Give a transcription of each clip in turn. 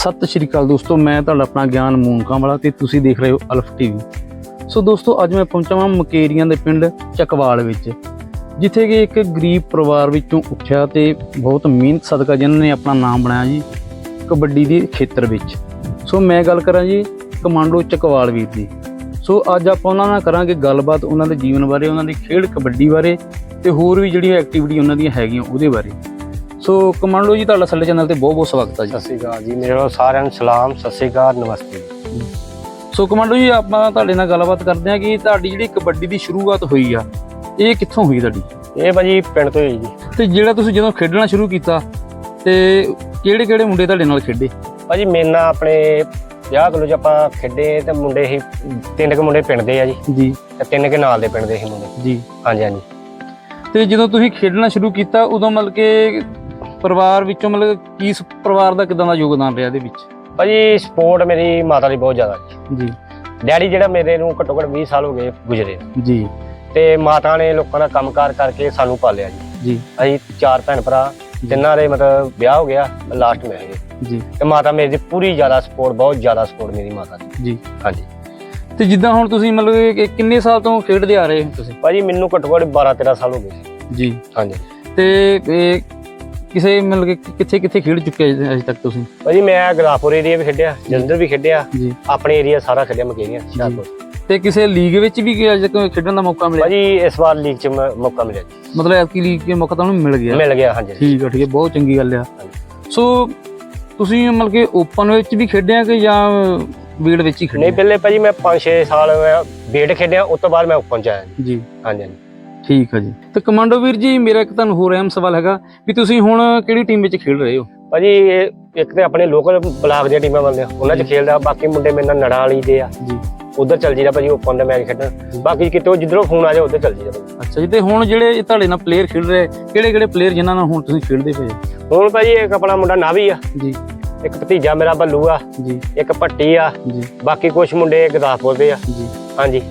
ਸਤਿ ਸ਼੍ਰੀ ਅਕਾਲ ਦੋਸਤੋ, ਮੈਂ ਤੁਹਾਡਾ ਆਪਣਾ ਗਿਆਨ ਮੂਨਕਾਂ ਵਾਲਾ ਤੇ ਤੁਸੀਂ ਦੇਖ ਰਹੇ ਹੋ ਅਲਫ ਟੀਵੀ। ਸੋ ਦੋਸਤੋ, ਅੱਜ ਮੈਂ ਪਹੁੰਚਾ ਹਾਂ ਮਕੇਰੀਆਂ ਦੇ ਪਿੰਡ ਚਕਵਾਲ ਵਿੱਚ, ਜਿੱਥੇ ਕਿ ਇੱਕ ਗਰੀਬ ਪਰਿਵਾਰ ਵਿੱਚੋਂ ਉੱਠਿਆ ਤੇ ਬਹੁਤ ਮਿਹਨਤ ਸਦਕਾ ਜਿਨ੍ਹਾਂ ਨੇ ਆਪਣਾ ਨਾਮ ਬਣਾਇਆ ਜੀ, ਕਬੱਡੀ ਦੇ ਖੇਤਰ ਵਿੱਚ। ਸੋ ਮੈਂ ਗੱਲ ਕਰਾਂ ਜੀ ਕਮਾਂਡੋ ਚਕਵਾਲ ਵੀਰ ਦੀ। ਸੋ ਅੱਜ ਆਪਾਂ ਉਹਨਾਂ ਨਾਲ ਕਰਾਂਗੇ ਗੱਲਬਾਤ, ਉਹਨਾਂ ਦੇ ਜੀਵਨ ਬਾਰੇ, ਉਹਨਾਂ ਦੀ ਖੇਡ ਕਬੱਡੀ ਬਾਰੇ ਤੇ ਹੋਰ ਵੀ ਜਿਹੜੀਆਂ ਐਕਟੀਵਿਟੀ ਉਹਨਾਂ ਦੀਆਂ ਹੈਗੀਆਂ ਉਹਦੇ ਬਾਰੇ। ਸੋ ਕਮਾਂਡੋ ਜੀ ਤੁਹਾਡਾ ਸਾਡੇ ਚੈਨਲ ਤੇ ਬਹੁਤ ਬਹੁਤ ਸਵਾਗਤ ਹੈ ਜੀ। ਸਤਿ ਸ਼੍ਰੀ ਅਕਾਲ ਜੀ ਮੇਰੇ ਵੱਲੋਂ ਸਾਰਿਆਂ ਨੂੰ ਸਲਾਮ ਸਤਿ ਸ਼੍ਰੀ ਅਕਾਲ ਨਮਸਤੇ। ਸੋ ਕਮਾਂਡੋ ਜੀ ਆਪਾਂ ਤੁਹਾਡੇ ਨਾਲ ਗੱਲਬਾਤ ਕਰਦੇ ਹਾਂ ਕਿ ਤੁਹਾਡੀ ਜਿਹੜੀ ਕਬੱਡੀ ਦੀ ਸ਼ੁਰੂਆਤ ਹੋਈ ਆ ਇਹ ਕਿੱਥੋਂ ਹੋਈ ਤੁਹਾਡੀ? ਇਹ ਭਾਜੀ ਪਿੰਡ ਤੋਂ ਹੀ ਜੀ। ਤੇ ਜਿਹੜਾ ਤੁਸੀਂ ਜਦੋਂ ਖੇਡਣਾ ਸ਼ੁਰੂ ਕੀਤਾ ਤੇ ਕਿਹੜੇ ਕਿਹੜੇ ਮੁੰਡੇ ਤੁਹਾਡੇ ਨਾਲ ਖੇਡੇ? ਭਾਜੀ ਮੇਰੇ ਨਾਲ ਆਪਣੇ ਵਿਆਹ ਕੋਲ ਜ ਆਪਾਂ ਖੇਡੇ ਤੇ ਮੁੰਡੇ ਹੀ ਤਿੰਨ ਕੁ ਮੁੰਡੇ ਪਿੰਡ ਦੇ ਆ ਜੀ। ਜੀ। ਤੇ ਤਿੰਨ ਕੁ ਨਾਲ ਦੇ ਪਿੰਡ ਦੇ ਸੀ ਮੁੰਡੇ। ਜੀ। ਹਾਂਜੀ ਹਾਂਜੀ। ਤੇ ਜਦੋਂ ਤੁਸੀਂ ਖੇਡਣਾ ਸ਼ੁਰੂ ਕੀਤਾ ਉਦੋਂ ਮਤਲਬ ਕਿ ਪਰਿਵਾਰ ਵਿੱਚੋਂ ਮਤਲਬ ਕੀ ਸ- ਪਰਿਵਾਰ ਦਾ ਕਿਦਾਂ ਦਾ ਯੋਗਦਾਨ ਰਿਹਾ ਇਹਦੇ ਵਿੱਚ? ਭਾਜੀ ਸਪੋਰਟ ਮੇਰੀ ਮਾਤਾ ਦੀ ਬਹੁਤ ਜ਼ਿਆਦਾ ਜੀ। ਜੀ। ਡੈਡੀ ਜਿਹੜਾ ਮੇਰੇ ਨੂੰ ਘੱਟੋ ਘੱਟ 20 ਸਾਲ ਹੋ ਗਏ ਗੁਜ਼ਰੇ ਜੀ। ਤੇ ਮਾਤਾ ਨੇ ਲੋਕਾਂ ਦਾ ਕੰਮਕਾਰ ਕਰਕੇ ਸਾਨੂੰ ਪਾਲਿਆ ਜੀ। ਜੀ। ਅਸੀਂ ਚਾਰ ਭੈਣ ਭਰਾ ਤਿੰਨਾਂ ਦੇ ਮਤਲਬ ਵਿਆਹ ਹੋ ਗਿਆ ਲਾਸਟ ਮੈਂ ਹੈਗੇ ਜੀ। ਤੇ ਮਾਤਾ ਮੇਰੀ ਦੀ ਪੂਰੀ ਜ਼ਿਆਦਾ ਸਪੋਰਟ ਬਹੁਤ ਜ਼ਿਆਦਾ ਸਪੋਰਟ ਮੇਰੀ ਮਾਤਾ ਦੀ। ਜੀ। ਹਾਂਜੀ। ਤੇ ਜਿੱਦਾਂ ਹੁਣ ਤੁਸੀਂ ਮਤਲਬ ਕਿ ਕਿੰਨੇ ਸਾਲ ਤੋਂ ਖੇਡਦੇ ਆ ਰਹੇ ਹੋ ਤੁਸੀਂ? ਭਾਜੀ ਮੈਨੂੰ ਘੱਟੋ ਘੱਟ 12 13 ਸਾਲ ਹੋ ਗਏ ਸੀ। ਜੀ। ਹਾਂਜੀ। ਤੇ ਇਹ ਕਿਸੇ ਮਤਲਬ ਕਿ ਕਿੱਥੇ ਕਿੱਥੇ ਖੇਡ ਚੁੱਕੇ ਅਜੇ ਅਜੇ ਤੱਕ ਤੁਸੀਂ? ਭਾਜੀ ਮੈਂ ਗਲਾਪੁਰ ਏਰੀਆ ਵੀ ਖੇਡਿਆ ਜਲੰਧਰ ਵੀ ਖੇਡਿਆ ਜੀ। ਆਪਣੇ ਏਰੀਆ ਸਾਰਾ ਖੇਡਿਆ ਮਕੇਰੀਆਂ ਹੁਸ਼ਿਆਰਪੁਰ। ਤੇ ਕਿਸੇ ਲੀਗ ਵਿੱਚ ਵੀ ਅਜੇ ਤੱਕ ਖੇਡਣ ਦਾ ਮੌਕਾ ਮਿਲਿਆ? ਭਾਜੀ ਇਸ ਵਾਰ ਲੀਗ ਚ ਮ- ਮੌਕਾ ਮਿਲਿਆ ਜੀ। ਮਤਲਬ ਐਤਕੀ ਲੀਗ ਦੇ ਮੌਕਾ ਤੁਹਾਨੂੰ ਮਿਲ ਗਿਆ। ਮਿਲ ਗਿਆ ਹਾਂਜੀ। ਠੀਕ ਆ ਠੀਕ ਹੈ ਬਹੁਤ ਚੰਗੀ ਗੱਲ ਆ। ਸੋ ਤੁਸੀਂ ਮਤਲਬ ਕਿ ਓਪਨ ਵਿੱਚ ਵੀ ਖੇਡਿਆ ਕਿ ਜਾਂ ਵੀਡ ਵਿੱਚ ਹੀ ਨਹੀਂ ਖੇਡਿਆ ਪਹਿਲੇ ਭਾਜੀ ਮੈਂ 5-6 ਸਾਲ ਬੇਟ ਖੇਡਿਆ ਉਸ ਤੋਂ ਬਾਅਦ ਮੈਂ ਓਪਨ ਚ ਆਇਆ। ਜੀ ਜੀ। ਹਾਂਜੀ ਹਾਂਜੀ। ਠੀਕ ਆ ਜੀ। ਤੇ ਕਮਾਂਡੋ ਵੀਰ ਜੀ ਮੇਰਾ ਇੱਕ ਤੁਹਾਨੂੰ ਹੋਰ ਅਹਿਮ ਸਵਾਲ ਹੈਗਾ ਵੀ ਤੁਸੀਂ ਹੁਣ ਕਿਹੜੀ ਟੀਮ ਵਿੱਚ ਖੇਡ ਰਹੇ ਹੋ? ਭਾਜੀ ਇਹ ਇੱਕ ਤੇ ਆਪਣੇ ਲੋਕਲ ਬਲਾਕ ਦੀਆਂ ਟੀਮਾਂ ਬੰਦੇ ਉਹਨਾਂ ਚ ਖੇਡਦਾ ਬਾਕੀ ਮੁੰਡੇ ਮੇਰੇ ਨਾਲ ਨੜਾ ਵਾਲੀ ਦੇ ਆ। ਜੀ। ਉਧਰ ਚੱਲ ਜੀਦਾ ਭਾਜੀ ਓਪਨ ਦਾ ਮੈਚ ਖੇਡਣ। ਬਾਕੀ ਕਿਤੇ ਜਿੱਧਰੋਂ ਫੋਨ ਆ ਜਾ ਉਧਰ ਚੱਲ ਜੀਦਾ ਅੱਛਾ ਜੀ ਤੇ ਹੁਣ ਜਿਹੜੇ ਤੁਹਾਡੇ ਨਾਲ ਪਲੇਅਰ ਖੇਡ ਰਹੇ ਕਿਹੜੇ ਕਿਹੜੇ ਪਲੇਅਰ ਜਿਨ੍ਹਾਂ ਨਾਲ ਹੁਣ ਤੁਸੀਂ ਖੇਡਦੇ ਪਏ ਹੋ? ਹੁਣ ਭਾਜੀ ਇੱਕ ਆਪਣਾ ਮੁੰਡਾ ਨਾਵੀ ਆ। ਜੀ। ਇੱਕ ਭਤੀਜਾ ਮੇਰਾ ਬੱਲੂ ਆ। ਜੀ। ਇੱਕ ਭੱਟੀ ਆ। ਜੀ। ਬਾਕੀ ਕੁਝ ਮੁੰਡੇ ਗੁਰਦਾਸਪੁਰ ਦੇ ਆ। ਜੀ। ਹਾਂਜੀ।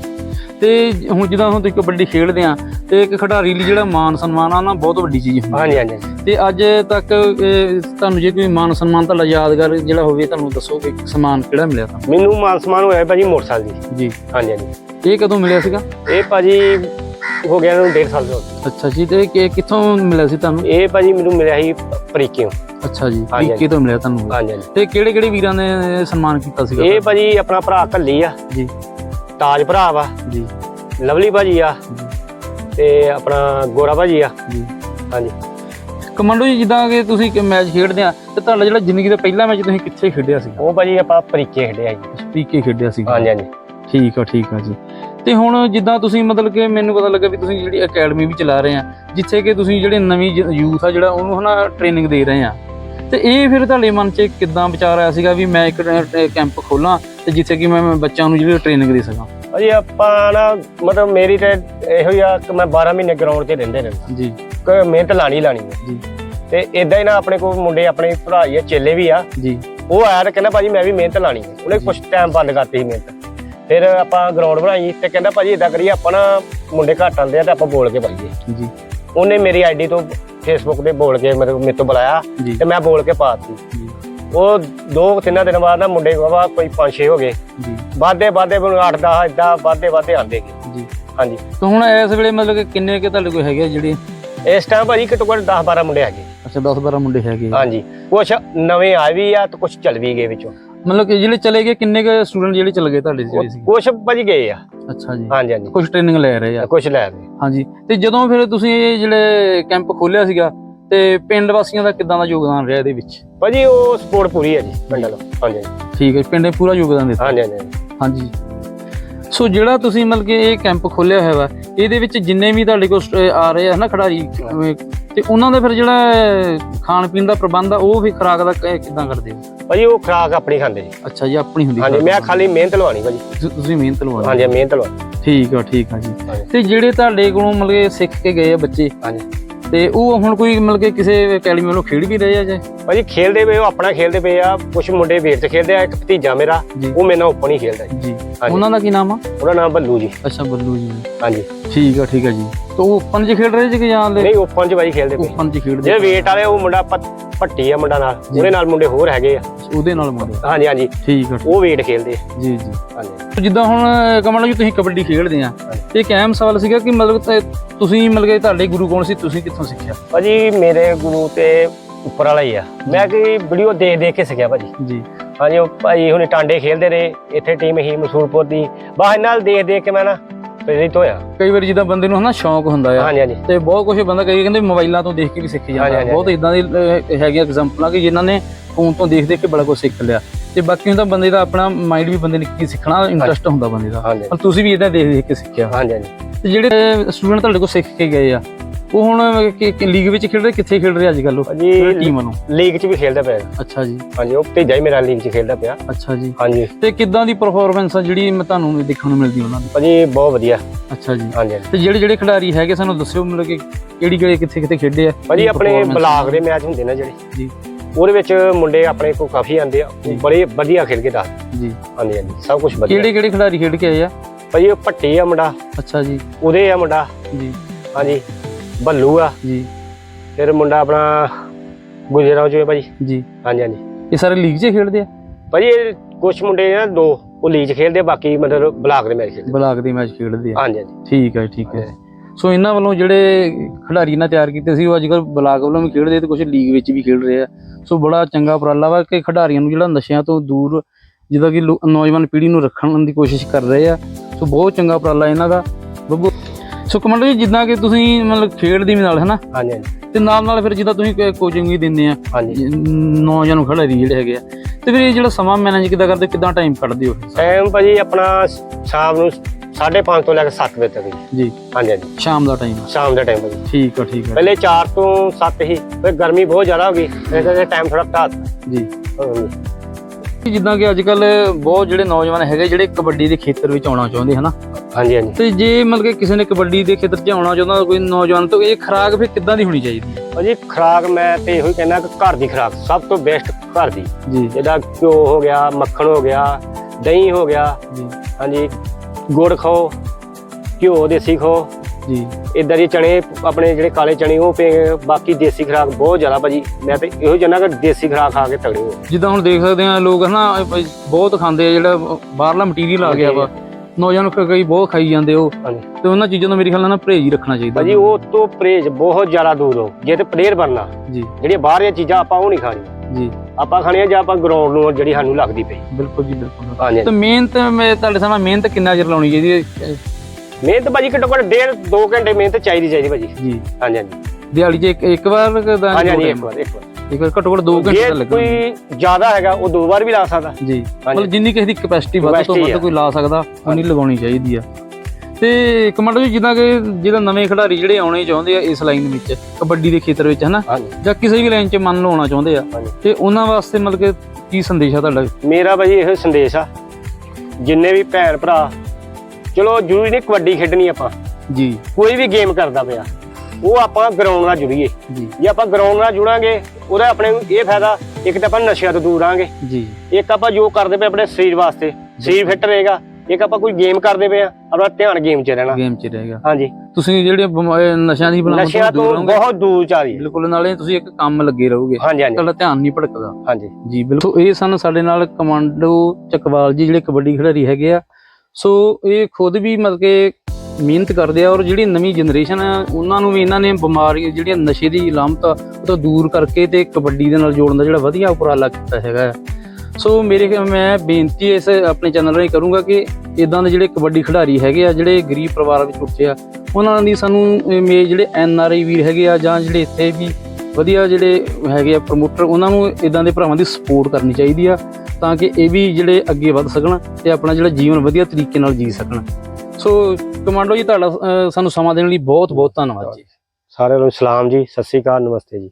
ਤੇ ਹੁਣ ਜਦੋਂ ਹੁਣ ਤੁਸੀਂ ਕਬੱਡੀ ਖੇਡਦੇ ਆ ਤੇ ਇੱਕ ਖਿਡਾਰੀ ਲਈ ਜਿਹੜਾ ਮਾਨ ਸਨਮਾਨ ਆ ਨਾ ਬਹੁਤ ਵੱਡੀ ਚੀਜ਼ ਹੁੰਦੀ ਹਾਂਜੀ ਹਾਂਜੀ ਹਾਂਜੀ। ਤੇ ਅੱਜ ਤੱਕ ਤੁਹਾਨੂੰ ਜੇ ਕੋਈ ਮਾਨ ਸਨਮਾਨ ਤੁਹਾਡਾ ਯਾਦਗਾਰ ਜਿਹੜਾ ਹੋਵੇ ਤੁਹਾਨੂੰ ਦੱਸੋ ਕਿ ਸਨਮਾਨ ਕਿਹੜਾ ਮਿਲਿਆ ਤੁਹਾਨੂੰ? ਮੈਨੂੰ ਮਾਨ ਸਨਮਾਨ ਹੋਇਆ ਭਾਜੀ ਮੋਟਰਸਾਈਕਲ ਦੀ। ਜੀ। ਹਾਂਜੀ ਹਾਂਜੀ। ਇਹ ਕਦੋਂ ਮਿਲਿਆ ਸੀਗਾ? ਇਹ ਭਾਜੀ ਹੋ ਗਿਆ ਨੂੰ 1.5 ਸਾਲ ਦੇ। ਅੱਛਾ ਜੀ ਤੇ ਕਿ- ਕਿੱਥੋਂ ਮਿਲਿਆ ਸੀ ਤੁਹਾਨੂੰ? ਇਹ ਭਾਜੀ ਮੈਨੂੰ ਮਿਲਿਆ ਸੀ ਪਰੀਕਿਓ ਅੱਛਾ ਜੀ ਤਰੀਕੇ ਤੋਂ ਮਿਲਿਆ ਤੁਹਾਨੂੰ ਹਾਂਜੀ ਹਾਂਜੀ। ਤੇ ਕਿਹੜੇ ਕਿਹੜੇ ਵੀਰਾਂ ਨੇ ਸਨਮਾਨ ਕੀਤਾ ਸੀਗਾ ਇਹ ਭਾਜੀ ਆਪਣਾ ਭਰਾ ਕੱਲੀ ਆ। ਜੀ। ਤਾਜ ਭਰਾ ਵਾ। ਜੀ। ਲਵਲੀ ਭਾਜੀ ਆ। ਤੇ ਆਪਣਾ ਗੋਰਾ ਭਾਜੀ ਆ ਹਾਂਜੀ। ਕਮਾਂਡੋ ਜੀ ਜਿੱਦਾਂ ਕਿ ਤੁਸੀਂ ਕਿ ਮੈਚ ਖੇਡਦੇ ਆ ਤੇ ਤੁਹਾਡਾ ਜਿਹੜਾ ਜ਼ਿੰਦਗੀ ਦਾ ਪਹਿਲਾ ਮੈਚ ਤੁਸੀਂ ਕਿੱਥੇ ਖੇਡਿਆ ਸੀਗਾ ਉਹ ਭਾਜੀ ਆਪਾਂ ਪਰੀਕੇ ਖੇਡਿਆ ਜੀ। ਪੀਕੇ ਖੇਡਿਆ ਸੀਗਾ ਹਾਂਜੀ ਹਾਂਜੀ। ਠੀਕ ਆ ਠੀਕ ਆ ਜੀ। ਤੇ ਹੁਣ ਜਿੱਦਾਂ ਤੁਸੀਂ ਮਤਲਬ ਕਿ ਮੈਨੂੰ ਪਤਾ ਲੱਗਾ ਵੀ ਤੁਸੀਂ ਜਿਹੜੀ ਅਕੈਡਮੀ ਵੀ ਚਲਾ ਰਹੇ ਆ ਜਿੱਥੇ ਕਿ ਤੁਸੀਂ ਜਿਹੜੇ ਨਵੀਂ ਯੂਥ ਆ ਜਿਹੜਾ ਉਹਨੂੰ ਹਨਾ ਟ੍ਰੇਨਿੰਗ ਦੇ ਰਹੇ ਆ। ਤੇ ਇਹ ਫਿਰ ਤੁਹਾਡੇ ਮਨ 'ਚ ਕਿੱਦਾਂ ਵਿਚਾਰ ਆਇਆ ਸੀਗਾ ਵੀ ਮੈਂ ਇੱਕ ਕੈਂਪ ਖੋਲਾਂ ਤੇ ਜਿੱਥੇ ਕਿ ਮੈਂ ਬੱਚਿਆਂ ਨੂੰ ਜਿਹੜੀ ਟ੍ਰੇਨਿੰਗ ਦੇ ਸਕਾਂ? ਭਾਜੀ ਆਪਾਂ ਨਾ ਮਤਲਬ ਮੇਰੀ ਤੇ ਇਹੋ ਹੀ ਆ ਕਿ ਮੈਂ 12 ਮਹੀਨੇ ਗਰਾਊਂਡ 'ਤੇ ਰਹਿੰਦੇ ਰਹਿੰਦਾ। ਜੀ। ਕਿ ਮਿਹਨਤ ਲਾਣੀ ਲਾਣੀ। ਹੈ ਜੀ। ਤੇ ਇਦਾਂ ਹੀ ਨਾ ਆਪਣੇ ਕੋਲ ਮੁੰਡੇ ਆਪਣੇ ਭਰਾ ਹੀ ਆ ਚੇਲੇ ਵੀ ਆ। ਜੀ। ਉਹ ਆਇਆ ਤੇ ਕਹਿੰਦਾ ਭਾਜੀ ਮੈਂ ਵੀ ਮਿਹਨਤ ਲਾਣੀ ਹੈ ਉਹਨੇ ਕੁਝ ਟਾਈਮ ਬੰਦ ਕਰਤੀ ਸੀ ਮਿਹਨਤ। ਫਿਰ ਆਪਾਂ ਗਰਾਊਂਡ ਬਣਾਈ ਤੇ ਕਹਿੰਦਾ ਭਾਜੀ ਇਦਾਂ ਕਰੀਏ ਆਪਾਂ ਨਾ ਮੁੰਡੇ ਘੱਟ ਆਉਂਦੇ ਆ ਤੇ ਆਪਾਂ ਬੋਲ ਕੇ ਪਾਈਏ ਜੀ। ਉਹਨੇ ਮੇਰੀ ਆਈਡੀ ਤੋਂ ਫੇਸਬੁੱਕ ਤੇ ਬੋਲ ਕੇ ਮਤਲਬ ਮੇਰੇ ਤੋਂ ਬੁਲਾਇਆ ਤੇ ਮੈਂ ਬੋਲ ਕੇ ਪਾਤੀ ਉਹ ਦੋ ਤਿੰਨਾਂ ਦਿਨ ਬਾਅਦ ਨਾ ਮੁੰਡੇ ਵਾਵਾ ਕੋਈ 5-6 ਹੋ ਗਏ। ਜੀ। ਵਾਧੇ ਵਾਧੇ ਮੈਨੂੰ 8-10 ਇਦਾਂ ਵਾਧੇ ਵਾਧੇ ਆਂਦੇ ਗਏ। ਜੀ। ਹਾਂਜੀ। ਤਾਂ ਹੁਣ ਇਸ ਵੇਲੇ ਮਤਲਬ ਕਿ ਕਿੰਨੇ ਕਿ ਤੁਹਾਡੇ ਕੋਲ ਹੈਗੇ ਆ ਜਿਹੜੇ? ਇਸ ਟਾਈਮ ਭਾਜੀ ਘੱਟੋ ਘੱਟ 10-12 ਮੁੰਡੇ ਹੈਗੇ। ਅੱਛਾ 10 12 ਮੁੰਡੇ ਹੈਗੇ ਆ। ਹਾਂਜੀ। ਕੁਝ ਨਵੇਂ ਆਏ ਵੀ ਆ ਤੇ ਕੁਝ ਚੱਲ ਵੀ ਗਏ ਵਿੱਚੋਂ। ਮਤਲਬ ਕਿ ਜਿਹੜੇ ਚਲੇ ਗਏ ਕਿੰਨੇ ਕੁ ਸਟੂਡੈਂਟ ਜਿਹੜੇ ਚਲੇ ਗਏ ਤੁਹਾਡੇ ਜਿਹੜੇ ਸੀ ਕੁਝ ਭਾਜੀ ਗਏ ਆ। ਅੱਛਾ ਜੀ। ਹਾਂਜੀ ਹਾਂਜੀ। ਕੁਝ ਟ੍ਰੇਨਿੰਗ ਲੈ ਰਹੇ ਆ। ਕੁਝ ਲੈ ਗਏ ਹਾਂਜੀ। ਤੇ ਜਦੋਂ ਫਿਰ ਤੁਸੀਂ ਇਹ ਜਿਹੜੇ ਕੈਂਪ ਖੋਲਿਆ ਸੀਗਾ ਤੇ ਪਿੰਡ ਵਾਸੀਆਂ ਦਾ ਕਿੱਦਾਂ ਦਾ ਯੋਗਦਾਨ ਰਿਹਾ ਇਹਦੇ ਵਿੱਚ? ਭਾਜੀ ਉਹ ਸਪੋਰਟ ਪੂਰੀ ਹੈ ਜੀ ਪਿੰਡਾਂ ਨੂੰ ਹਾਂਜੀ। ਠੀਕ ਹੈ ਪਿੰਡ ਨੇ ਪੂਰਾ ਯੋਗਦਾਨ ਦਿੱਤਾ। ਹਾਂਜੀ ਹਾਂਜੀ ਹਾਂਜੀ। ਸੋ ਜਿਹੜਾ ਤੁਸੀਂ ਮਤਲਬ ਕਿ ਇਹ ਕੈਂਪ ਖੋਲਿਆ ਹੋਇਆ ਵਾ ਇਹਦੇ ਵਿੱਚ ਜਿੰਨੇ ਵੀ ਤੁਹਾਡੇ ਕੋਲ ਆ ਰਹੇ ਆ ਨਾ ਖਿਡਾਰੀ ਤੇ ਉਹਨਾਂ ਦਾ ਫਿਰ ਜਿਹੜਾ ਖਾਣ ਪੀਣ ਦਾ ਪ੍ਰਬੰਧ ਆ ਉਹ ਵੀ ਖੁਰਾਕ ਦਾ ਕਿੱਦਾਂ ਕਰਦੇ ਹੋ? ਭਾਜੀ ਉਹ ਖਰਾਕ ਆਪਣੀ ਖਾਂਦੇ ਜੀ। ਅੱਛਾ ਜੀ ਆਪਣੀ ਹੁੰਦੀ ਹਾਂਜੀ ਮੈਂ। ਖਾਲੀ ਮਿਹਨਤ ਲਵਾਣੀ ਭਾਜੀ। ਤੁਸੀਂ- ਮਿਹਨਤ ਲਵਾਉਣੀ। ਹਾਂਜੀ ਮਿਹਨਤ ਲਵਾਣੀ ਠੀਕ ਆ ਠੀਕ ਆ ਜੀ। ਤੇ ਜਿਹੜੇ ਤੁਹਾਡੇ ਕੋਲੋਂ ਮਤਲਬ ਸਿੱਖ ਕੇ ਗਏ ਆ ਬੱਚੇ ਹਾਂਜੀ। ਤੇ ਉਹ ਹੁਣ ਕੋਈ ਮਤਲਬ ਕਿ ਕਿਸੇ ਅਕੈਡਮੀ ਵੱਲੋਂ ਖੇਡ ਵੀ ਰਹੇ ਆ ਜੇ? ਭਾਜੀ ਖੇਲਦੇ ਪਏ ਉਹ ਆਪਣਾ ਖੇਲਦੇ ਪਏ ਆ। ਕੁਝ ਮੁੰਡੇ ਵੇਟ 'ਚ ਖੇਲਦੇ ਆ ਇੱਕ ਭਤੀਜਾ ਮੇਰਾ ਜੀ। ਉਹ ਮੇਰੇ ਨਾਲ ਓਪਨ ਹੀ ਖੇਲਦਾ ਜੀ। ਜੀ। ਹਾਂਜੀ। ਉਹਨਾਂ ਦਾ ਕੀ ਨਾਮ ਆ? ਉਹਦਾ ਨਾਮ ਬੱਲੂ ਜੀ। ਅੱਛਾ ਬੱਲੂ ਜੀ। ਹਾਂਜੀ। ਠੀਕ ਆ ਠੀਕ ਆ ਜੀ। ਤਾਂ ਉਹ ਓਪਨ 'ਚ ਖੇਡ ਰਹੇ ਸੀ ਕਿ ਜਾਂ ਲੈ ਨਹੀਂ ਓਪਨ 'ਚ ਬਾਈ ਖੇਲਦੇ ਪਏ। ਓਪਨ 'ਚ ਖੇਡਦੇ ਜਿਹੜੇ ਵੇਟ ਵਾਲੇ ਉਹ ਮੁੰਡਾ ਪ- ਭੱਟੀ ਆ ਮੁੰਡਾ ਨਾਲ। ਉਹਦੇ ਨਾਲ ਮੁੰਡੇ ਹੋਰ ਹੈਗੇ ਆ। ਉਹਦੇ ਨਾਲ ਮੁੰਡੇ। ਹਾਂਜੀ ਹਾਂਜੀ। ਠੀਕ ਆ। ਉਹ ਵੇਟ ਖੇਲਦੇ ਆ। ਜੀ ਜੀ। ਹਾਂਜੀ। ਜਿੱਦਾਂ ਹੁਣ ਕਮਲ ਜੀ ਤੁਸੀਂ ਕਬੱਡੀ ਖੇਡਦੇ ਆ ਤੇ ਇੱਕ ਅਹਿਮ ਸਵਾਲ ਸੀਗਾ ਕਿ ਮਤਲਬ ਤੇ ਤੁਸੀਂ ਮਤਲਬ ਕਿ ਤੁਹਾਡੇ ਗੁਰੂ ਕੌਣ ਸੀ ਤੁਸੀਂ ਕਿੱਥੋਂ ਸਿੱਖਿਆ? ਭਾਜੀ ਮੇਰੇ ਗੁਰੂ ਤੇ ਉੱਪਰ ਵਾਲਾ ਹੀ ਆ। ਮੈਂ ਕਿ ਵੀਡੀਓ ਦੇਖ ਦੇਖ ਕੇ ਸਿੱਖਿਆ ਭਾਜੀ। ਜੀ। ਹਾਂਜੀ ਉਹ ਭਾਈ ਹੁਣੇ ਟਾਂਡੇ ਖੇਲਦੇ ਰਹੇ। ਇੱਥੇ ਟੀਮ ਹੀ ਮਸੂਲਪੁਰ ਦੀ। ਇਹਨਾਂ ਨਾਲ ਦੇਖ ਦੇਖ ਕੇ ਮੈਂ ਨਾ ਪ੍ਰੇਰਿਤ ਹੋਇਆ ਕਈ ਵਾਰੀ ਜਿੱਦਾਂ ਬੰਦੇ ਨੂੰ ਹਨਾ ਸ਼ੌਂਕ ਹੁੰਦਾ ਆ ਹਾਂਜੀ ਹਾਂਜੀ। ਤੇ ਬਹੁਤ ਕੁਝ ਬੰਦਾ ਕਈ ਕਹਿੰਦੇ ਮੋਬਾਈਲਾਂ ਤੋਂ ਦੇਖ ਕੇ ਵੀ ਸਿੱਖ ਜਾਂਦਾ। ਹਾਂਜੀ, ਬਹੁਤ ਇਦਾਂ ਦੇ ਅਹ, ਹੈਗੀਆਂ ਐਗਜ਼ਾਮਪਲਾਂ ਕਿ ਜਿਨ੍ਹਾਂ ਨੇ ਫੋਨ ਤੋਂ ਦੇਖ ਦੇਖ ਕੇ ਬੜਾ ਕੁਝ ਸਿੱਖ ਲਿਆ। ਤੇ ਬਾਕੀ ਹੁੰਦਾ ਬੰਦੇ ਦਾ ਆਪਣਾ ਮਾਈਂਡ ਵੀ ਬੰਦੇ ਨੇ ਕੀ ਸਿੱਖਣਾ ਇੰਟਰਸਟ ਹੁੰਦਾ ਬੰਦੇ ਦਾ। ਹਾਂਜੀ। ਪਰ ਤੁਸੀਂ ਵੀ ਇਦਾਂ ਦੇਖ ਦੇਖ ਕੇ ਸਿੱਖਿਆ। ਹਾਂਜੀ ਹਾਂਜੀ। ਤੇ ਜਿਹੜੇ ਸਟੂਡੈਂਟ ਤੁਹਾਡੇ ਕੋਲ ਸਿੱਖ ਕੇ ਗਏ ਆ ਉਹ ਹੁਣ ਲੀਗ ਵਿੱਚ ਖੇਡ ਰਹੇ ਕਿੱਥੇ ਖੇਡ ਰਹੇ ਅੱਜ ਕੱਲ ਉਹ? ਭਾਜੀ ਟੀਮ ਵੱਲੋਂ? ਲੀਗ 'ਚ ਵੀ ਖੇਲਦਾ ਪਿਆ ਅੱਛਾ ਜੀ। ਹਾਂਜੀ ਉਹ ਭਤੀਜਾ ਹੀ ਮੇਰਾ ਲੀਗ 'ਚ ਖੇਲਦਾ ਪਿਆ। ਅੱਛਾ ਜੀ। ਹਾਂਜੀ। ਤੇ ਕਿੱਦਾਂ ਦੀ ਪਰਫਾਰਮੈਂਸ ਆ ਜਿਹੜੀ ਮੈਂ ਤੁਹਾਨੂੰ ਦੇਖਣ ਨੂੰ ਮਿਲਦੀ ਉਹਨਾਂ ਦੀ? ਭਾਜੀ ਬਹੁਤ ਵਧੀਆ। ਅੱਛਾ ਜੀ। ਹਾਂਜੀ ਹਾਂਜੀ। ਤੇ ਜਿਹੜੇ ਜਿਹੜੇ ਖਿਡਾਰੀ ਹੈਗੇ ਸਾਨੂੰ ਦੱਸਿਓ ਮਤਲਬ ਕਿ ਕਿਹੜੀ ਕਿਹੜੇ ਕਿੱਥੇ ਕਿੱਥੇ ਖੇਡੇ ਆ ਭਾਜੀ ਕੀ ਆਪਣੇ performance ਬਲਾਕ ਦੇ ਮੈਚ ਹੁੰਦੇ ਨੇ ਜਿਹੜੇ। ਜੀ। ਉਹਦੇ ਵਿੱਚ ਮੁੰਡੇ ਆਪਣੇ ਕੋਲ ਕਾਫੀ ਆਉਂਦੇ ਆ ਉਹ ਬੜੇ ਵਧੀਆ ਖੇਡ ਕੇ ਦੱਸ। ਜੀ। ਹਾਂਜੀ ਹਾਂਜੀ ਸਭ ਕੁਝ ਵਧੀਆ। ਕਿਹੜੇ ਕਿਹੜੇ ਖਿਡਾਰੀ ਖੇਡ ਕੇ ਆਏ ਆ? ਭਾਜੀ ਉਹ ਭੱਟੀ ਆ ਮੁੰਡਾ। ਅੱਛਾ ਜੀ। ਉਹਦੇ ਆ ਮੁੰਡਾ। ਜੀ। ਹਾਂਜੀ। ਬੱਲੂ ਆ। ਜੀ। ਫਿਰ ਮੁੰਡਾ ਆਪਣਾ ਗੁਜਰਾਓ ਜੋ ਭਾਜੀ। ਜੀ। ਹਾਂਜੀ ਹਾਂਜੀ। ਇਹ ਸਾਰੇ ਲੀਗ 'ਚ ਖੇਡਦੇ ਆ? ਭਾਜੀ ਇਹ ਕੁਛ ਮੁੰਡੇ ਆ ਦੋ ਉਹ ਲੀਗ 'ਚ ਖੇਲਦੇ ਆ, ਬਾਕੀ ਮਤਲਬ ਬਲਾਕ ਦੇ ਮੈਚ ਖੇਲਦੇ ਬਲਾਕ ਦੇ ਮੈਚ ਖੇਡਦੇ ਆ। ਹਾਂਜੀ ਹਾਂਜੀ। ਠੀਕ ਹੈ ਠੀਕ ਹੈ ਸੋ ਇਹਨਾਂ ਵੱਲੋਂ ਜਿਹੜੇ ਖਿਡਾਰੀ ਇਹਨਾਂ ਤਿਆਰ ਕੀਤੇ ਸੀ ਉਹ ਅੱਜ ਕੱਲ ਬਲਾਕ ਵੱਲੋਂ ਵੀ ਖੇਡਦੇ ਤੇ ਕੁਝ ਲੀਗ ਵਿੱਚ ਵੀ ਖੇਡ ਰਹੇ ਆ। ਸੋ ਬੜਾ ਚੰਗਾ ਉਪਰਾਲਾ ਵਾ ਕਿ ਖਿਡਾਰੀਆਂ ਨੂੰ ਜਿਹੜਾ ਨਸ਼ਿਆਂ ਤੋਂ ਦੂਰ ਜਿੱਦਾਂ ਕਿ ਲੋ- ਨੌਜਵਾਨ ਪੀੜ੍ਹੀ ਨੂੰ ਰੱਖਣ ਦੀ ਕੋਸ਼ਿਸ਼ ਕਰ ਰਹੇ ਆ। ਸੋ ਬਹੁਤ ਚੰਗਾ ਉਪਰਾਲਾ ਇਹਨਾਂ ਦਾ। ਬੱਬੂ ਸੋ ਕਮੰਡੋ ਜੀ ਜਿੱਦਾਂ ਕਿ ਤੁਸੀਂ ਮਤਲਬ ਖੇਡ ਦੀ ਵੀ ਨਾਲ ਹੈ ਨਾ ਹਾਂਜੀ ਹਾਂਜੀ। ਤੇ ਨਾਲ ਨਾਲ ਫਿਰ ਜਿੱਦਾਂ ਤੁਸੀਂ ਕੋਚਿੰਗ ਵੀ ਦਿੰਦੇ ਆ। ਹਾਂਜੀ। ਨੌਜਵਾਨ ਖਿਡਾਰੀ ਜਿਹੜੇ ਹੈਗੇ ਆ। ਤੇ ਫਿਰ ਇਹ ਜਿਹੜਾ ਸਮਾਂ ਮੈਨੇਜ ਕਿੱਦਾਂ ਕਰਦੇ ਕਿੱਦਾਂ ਟਾਈਮ ਕੱਢਦੇ ਹੋ? ਟਾਈਮ ਭਾਜੀ ਆਪਣਾ ਸ਼ਾਮ ਨੂੰ 5:30 ਤੋਂ ਲੈ ਕੇ 7 ਵਜੇ ਤੱਕ ਜੀ। ਹਾਂਜੀ ਹਾਂਜੀ। ਸ਼ਾਮ ਦਾ ਟਾਈਮ ਸ਼ਾਮ ਦਾ ਟਾਈਮ ਭਾਜੀ ਠੀਕ ਆ ਠੀਕ ਆ। ਪਹਿਲੇ 4 ਤੋਂ 7 ਹੀ ਫਿਰ ਗਰਮੀ ਬਹੁਤ ਜ਼ਿਆਦਾ ਹੋ ਗਈ ਕਰਕੇ ਟਾਈਮ ਥੋੜਾ ਘਟਾ। ਜੀ। ਜਿੱਦਾਂ ਕਿ ਅੱਜ ਕੱਲ ਬਹੁਤ ਜਿਹੜੇ ਨੌਜਵਾਨ ਹੈਗੇ ਜਿਹੜੇ ਕਬੱਡੀ ਦੇ ਖੇਤਰ ਵਿੱਚ ਆਉਣਾ ਚਾਹੁੰਦੇ ਹਨਾ? ਹਾਂਜੀ ਹਾਂਜੀ। ਤੇ ਜੇ ਮਤਲਬ ਕਿ ਕਿਸੇ ਨੇ ਕਬੱਡੀ ਦੇ ਖੇਤਰ 'ਚ ਆਉਣਾ ਚਾਹੁੰਦਾ ਕੋਈ ਨੌਜਵਾਨ ਤਾਂ ਇਹ ਖੁਰਾਕ ਫਿਰ ਕਿੱਦਾਂ ਦੀ ਹੋਣੀ ਚਾਹੀਦੀ ਹੈ? ਭਾਜੀ ਖਰਾਕ ਮੈਂ ਤੇ ਇਹੋ ਹੀ ਕਹਿੰਦਾ ਕਿ ਘਰ ਦੀ ਖਰਾਕ ਸਭ ਤੋਂ ਬੈਸਟ ਘਰ ਦੀ। ਜੀ। ਜਿਹਦਾ ਘਿਓ ਹੋ ਗਿਆ ਮੱਖਣ ਹੋ ਗਿਆ ਦਹੀਂ ਹੋ ਗਿਆ ਜੀ। ਹਾਂਜੀ ਗੁੜ ਖਾਓ ਘਿਓ ਦੇਸੀ ਖਾਓ। ਜੀ। ਇਦਾਂ ਦੇ ਚਣੇ ਆਪਣੇ ਜਿਹੜੇ ਕਾਲੇ ਚਣੇ ਉਹ ਪੇ ਬਾਕੀ ਦੇਸੀ ਖਰਾਕ ਬਹੁਤ ਜ਼ਿਆਦਾ ਭਾਜੀ। ਮੈਂ ਤੇ ਇਹੋ ਜਨਾ ਕਿ ਦੇਸੀ ਖਰਾਕ ਖਾ ਕੇ ਤਗੜੇ ਹੋ ਜਿੱਦਾਂ ਹੁਣ ਦੇਖ ਸਕਦੇ ਆ ਲੋਕ ਹਨਾ ਇਹ ਭਾਈ ਬਹੁਤ ਖਾਂਦੇ ਆ ਜਿਹੜਾ ਬਾਹਰਲਾ ਮਟੀਰੀਅਲ ਆ ਗਿਆ ਵਾ। ਨੌਜਵਾਨ ਕ- ਕਈ ਬਹੁਤ ਖਾਈ ਜਾਂਦੇ ਉਹ। ਹਾਂਜੀ। ਤੇ ਉਹਨਾਂ ਚੀਜ਼ਾਂ ਤੋਂ ਮੇਰੇ ਖਿਆਲ ਨਾਲ ਨਾ ਪਰਹੇਜ਼ ਹੀ ਰੱਖਣਾ ਚਾਹੀਦਾ। ਭਾਜੀ ਉਹ ਤੋਂ ਪਰਹੇਜ਼ ਬਹੁਤ ਜ਼ਿਆਦਾ ਦੂਰ ਹੋ। ਜੇ ਤੇ ਪਲੇਅਰ ਬਣਨਾ। ਜੀ। ਜਿਹੜੀਆਂ ਬਾਹਰੀਆਂ ਚੀਜ਼ਾਂ ਆਪਾਂ ਉਹ ਨਹੀਂ ਖਾਣੀਆਂ। ਜੀ। ਆਪਾਂ ਖਾਣੀਆਂ ਜਾਂ ਆਪਾਂ ਗਰਾਊਂਡ ਨੂੰ ਜਿਹੜੀ ਸਾਨੂੰ ਲੱਗਦੀ ਪਈ। ਬਿਲਕੁਲ ਜੀ ਬਿਲਕੁਲ। ਹਾਂਜੀ। ਤੇ ਮਿਹਨਤ ਮੈਂ ਤੁਹਾਡੇ ਸਾਹਮਣੇ ਮਿਹਨਤ ਕਿੰਨਾ ਚਿਰ ਲਾਉਣੀ ਚਾਹੀਦੀ ਹੈ? ਮਿਹਨਤ ਭਾਜੀ ਘੱਟੋ ਘੱਟ ਡੇਢ 2 ਘੰਟੇ ਮਿਹਨਤ ਚਾਹੀਦੀ ਚਾਹੀਦੀ ਭਾਜੀ। ਜੀ। ਹਾਂਜੀ ਹਾਂਜੀ। ਦਿਹਾੜੀ 'ਚ ਇੱਕ ਇੱਕ ਵਾਰ ਕਦਾ ਹਾਂਜੀ ਹਾਂਜੀ ਇੱਕ ਵਾਰ ਇੱਕ ਵਾਰ। ਇੱਕ ਵਾਰ ਘੱਟੋ ਘੱਟ 2 ਘੰਟੇ ਤਾਂ ਜੇ ਲੱਗਣਗੇ ਕੋਈ ਜ਼ਿਆਦਾ ਹੈਗਾ ਉਹ ਦੋ ਵਾਰ ਵੀ ਲਾ ਸਕਦਾ। ਜੀ। ਮਤਲਬ ਜਿੰਨੀ ਕਿਸੇ ਦੀ ਕਪੈਸਿਟੀ ਵੱਧ ਤੋਂ Capacity ਵੱਧ ਆ। ਕੋਈ ਲਾ ਸਕਦਾ ਉਨੀ ਲਗਾਉਣੀ ਚਾਹੀਦੀ ਆ। ਤੇ ਕਮਾਂਡੋ ਜੀ ਜਿੱਦਾਂ ਕਿ ਜਿਹੜਾ ਨਵੇਂ ਖਿਡਾਰੀ ਜਿਹੜੇ ਆਉਣੇ ਚਾਹੁੰਦੇ ਆ ਇਸ ਲਾਈਨ ਵਿੱਚ ਕਬੱਡੀ ਦੇ ਖੇਤਰ ਵਿੱਚ ਹਨਾ? ਹਾਂਜੀ। ਜਾਂ ਕਿਸੇ ਵੀ ਲਾਈਨ 'ਚ ਮੰਨ ਲਓ ਆਉਣਾ ਚਾਹੁੰਦੇ ਆ। ਹਾਂਜੀ। ਤੇ ਉਹਨਾਂ ਵਾਸਤੇ ਮਤਲਬ ਕਿ ਕੀ ਸੰਦੇਸ਼ ਆ ਤੁਹਾਡਾ? ਮੇਰਾ ਭਾਜੀ ਇਹੋ ਸੰਦੇਸ਼ ਆ। ਜਿੰਨੇ ਵੀ ਭੈਣ ਭਰਾ ਚਲੋ ਜ਼ਰੂਰੀ ਨਹੀਂ ਕਬੱਡੀ ਖੇਡਣੀ ਆਪਾਂ। ਜੀ। ਕੋਈ ਵੀ ਗੇਮ ਕਰਦਾ ਪਿਆ। ਉਹ ਆਪਾਂ ਗਰਾਊਂਡ ਨਾਲ ਜੁੜੀਏ। ਜੀ। ਜੇ ਆਪਾਂ ਗਰਾਊਂਡ ਨਾਲ ਜੁੜਾਂਗੇ ਉਹਦਾ ਆਪਣੇ ਨੂੰ ਇਹ ਫਾਇਦਾ ਇੱਕ ਤਾਂ ਆਪਾਂ ਨਸ਼ਿਆਂ ਤੋਂ ਦੂਰ ਰਾਂਗੇ ਜੀ। ਇੱਕ ਆਪਾਂ ਜੋ ਕਰਦੇ ਪਏ ਆਪਣੇ ਸਰੀਰ ਵਾਸਤੇ ਸਰੀਰ ਫਿੱਟ ਰਹੇਗਾ। ਇੱਕ ਆਪਾਂ ਕੋਈ ਗੇਮ ਕਰਦੇ ਪਏ ਆ ਆਪਣਾ ਧਿਆਨ ਗੇਮ 'ਚ ਰਹਿਣਾ। ਗੇਮ 'ਚ ਰਹੇਗਾ। ਹਾਂਜੀ। ਤੁਸੀਂ ਜਿਹੜੇ ਨਸ਼ਿਆਂ ਦੀ ਬਲਾਵਾਂ ਨਸ਼ਿਆਂ ਤੋਂ ਤੋਂ ਦੂਰ ਰਹੋਗੇ? ਬਹੁਤ ਦੂਰ ਚਾਹੀਏ ਬਿਲਕੁਲ ਨਾਲੇ ਤੁਸੀਂ ਇੱਕ ਕੰਮ ਲੱਗੇ ਰਹੋਗੇ। ਤੁਹਾਡਾ ਧਿਆਨ ਨਹੀਂ ਭਟਕਦਾ। ਹਾਂਜੀ। ਜੀ ਬਿਲਕੁਲ। ਇਹ ਸਨ ਸਾਡੇ ਨਾਲ ਕਮਾਂਡੋ ਚੱਕਵਾਲ ਜੀ ਜਿਹੜੇ ਕਬੱਡੀ ਖਿਡਾਰੀ ਹੈਗੇ ਆ। ਸੋ ਇਹ ਖੁਦ ਵੀ ਮਤਲਬ ਕਿ ਮਿਹਨਤ ਕਰਦੇ ਆ ਔਰ ਜਿਹੜੀ ਨਵੀਂ ਜਨਰੇਸ਼ਨ ਆ, ਉਹਨਾਂ ਨੂੰ ਵੀ ਇਹਨਾਂ ਨੇ ਬਿਮਾਰੀਆਂ ਜਿਹੜੀਆਂ ਨਸ਼ੇ ਦੀ ਲਾਮਤ ਆ, ਉਹ ਤੋਂ ਦੂਰ ਕਰਕੇ ਤੇ ਕਬੱਡੀ ਦੇ ਨਾਲ ਜੋੜਨ ਦਾ ਜਿਹੜਾ ਵਧੀਆ ਉਪਰਾਲਾ ਕੀਤਾ ਹੈਗਾ ਆ। ਸੋ ਮੇਰੇ ਮੈਂ ਬੇਨਤੀ ਇਸ ਆਪਣੇ ਚੈਨਲ ਰਾਹੀਂ ਕਰੂੰਗਾ ਕਿ ਇਦਾਂ ਦੇ ਜਿਹੜੇ ਕਬੱਡੀ ਖਿਡਾਰੀ ਹੈਗੇ ਆ, ਜਿਹੜੇ ਗਰੀਬ ਪਰਿਵਾਰਾਂ ਵਿੱਚ ਉੱਠੇ ਆ, ਉਹਨਾਂ ਦੀ ਸਾਨੂੰ ਮੇ ਜਿਹੜੇ ਐਨ ਆਰ ਆਈ ਵੀਰ ਹੈਗੇ ਆ ਜਾਂ ਜਿਹੜੇ ਇੱਥੇ ਵੀ ਵਧੀਆ ਜਿਹੜੇ ਹੈਗੇ ਆ ਪ੍ਰਮੋਟਰ ਉਹਨਾਂ ਨੂੰ ਇਦਾਂ ਦੇ ਭਰਾਵਾਂ ਦੀ ਸਪੋਰਟ ਕਰਨੀ ਚਾਹੀਦੀ ਆ ਤਾਂ ਕਿ ਇਹ ਵੀ ਜਿਹੜੇ ਅੱਗੇ ਵੱਧ ਸਕਣ ਤੇ ਆਪਣਾ ਜਿਹੜਾ ਜੀਵਨ ਵਧੀਆ ਤਰੀਕੇ ਨਾਲ ਜੀ ਸਕਣ। ਸੋ ਕਮਾਂਡੋ ਜੀ, ਤੁਹਾਡਾ ਸਾਨੂੰ ਸਮਾਂ ਦੇਣ ਲਈ ਬਹੁਤ ਬਹੁਤ ਧੰਨਵਾਦ ਜੀ। ਸਾਰਿਆਂ ਨੂੰ ਸਲਾਮ ਜੀ, ਸਤਿ ਸ੍ਰੀ ਅਕਾਲ, ਨਮਸਤੇ ਜੀ।